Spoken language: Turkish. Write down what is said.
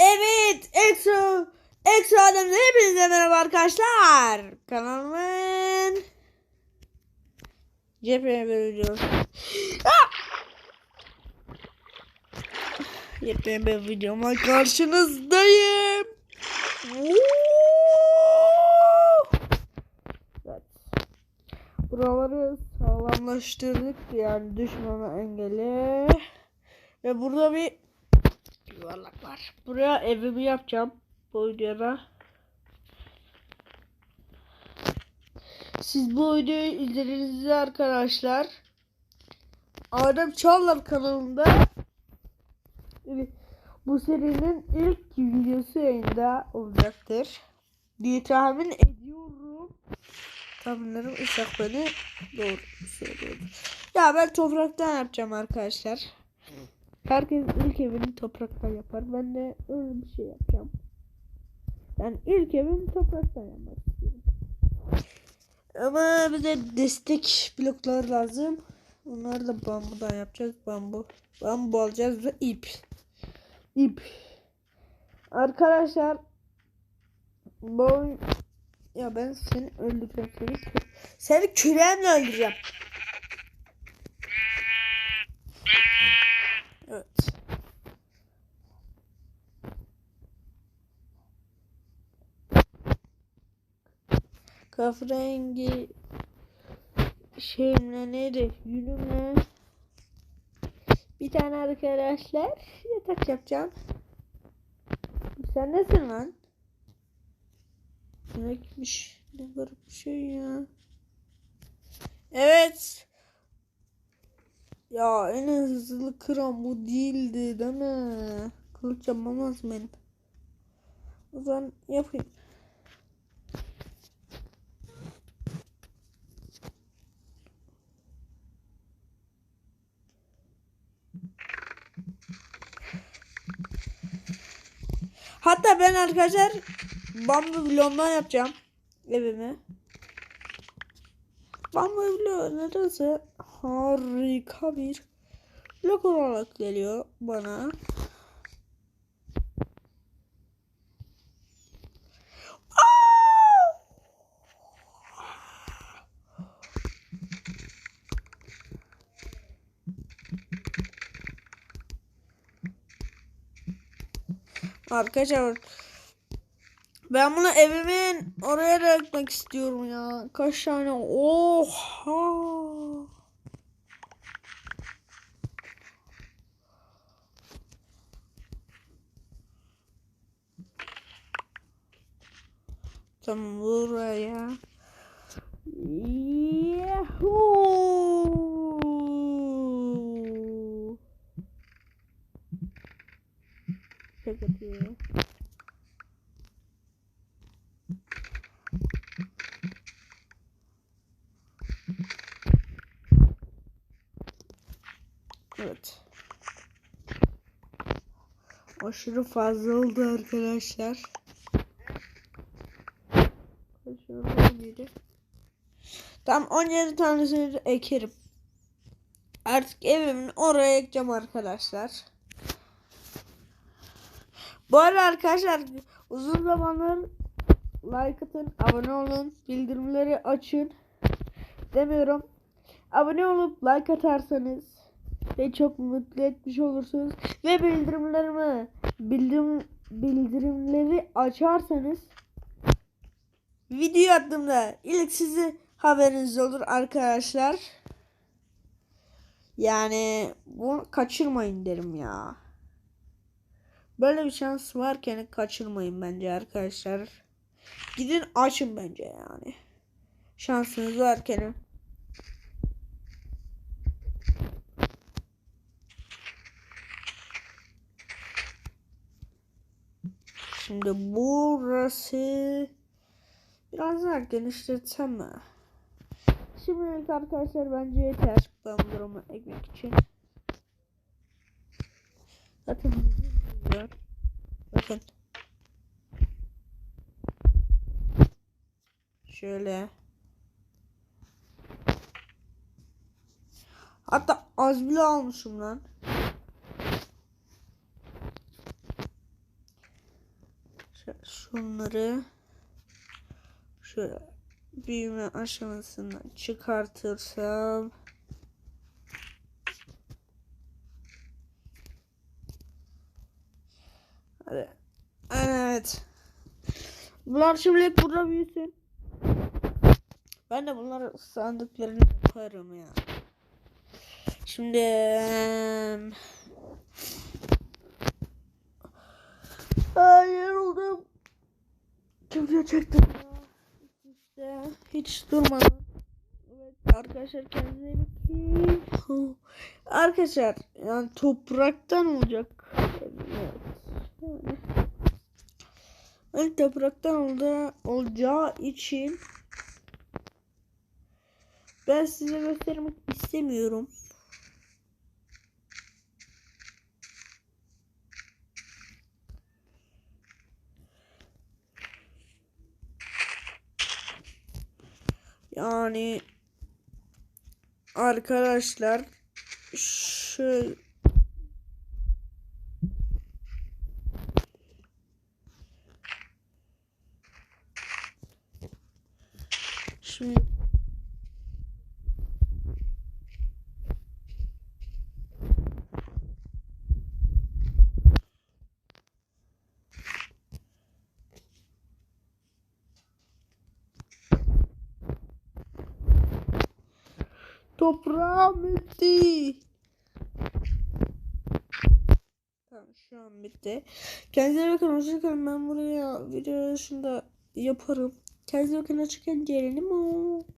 Evet, Exo Exo Adem'de hepinize merhaba arkadaşlar. Kanalımın bir video. Yepyeni bir videoma karşınızdayım. Evet. Buraları sağlamlaştırdık yani düşmeme engeli. Ve burada bir yuvarlak var. Buraya evimi yapacağım bu videoda. Siz bu videoyu izlediğinizde arkadaşlar Adem Çağlar kanalında bu serinin ilk videosu yayında olacaktır diye tahmin ediyorum. Tahminlerim ıslak beni doğru söylüyordur. Ya ben topraktan yapacağım arkadaşlar. Herkes ilk evini topraktan yapar. Ben de öyle bir şey yapacağım. Ben ilk evimi topraktan yapmak istiyorum. Ama bize destek bloklar lazım. Onları da bambudan yapacağız. Bambu. Bambu alacağız ve ip. İp. Arkadaşlar bu ya ben seni öldüreceğim seni. Seni küreğimle öldüreceğim. Evet. Kahverengi şeyimle neydi? Yünümle bir tane arkadaşlar yatak yapacağım. Sen nesin lan? Ne gitmiş? Ne garip bir şey ya. Evet. Ya en hızlı kıran bu değildi değil mi? Kılıç yapmam lazım. O zaman yapayım. Hatta ben arkadaşlar bambu bloğundan yapacağım evimi. Bambu bloğu neredeyse harika bir blok olarak geliyor bana. Arkadaşlar ben bunu evimin oraya da istiyorum ya. Kaç tane? Oha! Tam buraya. Yahoo! Çok atıyor. Evet. Aşırı fazla oldu arkadaşlar. Aşırı fazlaydı. Tam 17 tanesini ekerim. Artık evimin oraya ekeceğim arkadaşlar. Bu arada arkadaşlar uzun zamandır like atın, abone olun, bildirimleri açın demiyorum. Abone olup like atarsanız ve çok mutlu etmiş olursunuz ve bildirimlerimi bildirim bildirimleri açarsanız video attığımda ilk sizi haberiniz olur arkadaşlar. Yani bunu kaçırmayın derim ya. Böyle bir şans varken kaçırmayın bence arkadaşlar. Gidin açın bence yani. Şansınız varken. Şimdi burası biraz daha genişletsem mi? Şimdilik arkadaşlar bence yeter. Ben durumu ekmek için. Zaten var. Bakın. Şöyle. Hatta az bile almışım lan. şunları şöyle büyüme aşamasından çıkartırsam Hadi. Evet. Bunlar şimdilik burada büyüsün. Ben de bunları sandıklarını yaparım ya. Şimdi em, Ay yoruldum. Kimse çektim ya. Hiç durmadan. Evet arkadaşlar kendinize bakın. Arkadaşlar yani topraktan olacak. Evet. Yani. Topraktan oldu, olacağı için ben size göstermek istemiyorum. Yani arkadaşlar şöyle Şimdi Toprağım bitti. Tamam şu an bitti. Kendinize bakın hoşçakalın. Ben buraya video dışında yaparım. Kendinize bakın hoşçakalın. Gelelim.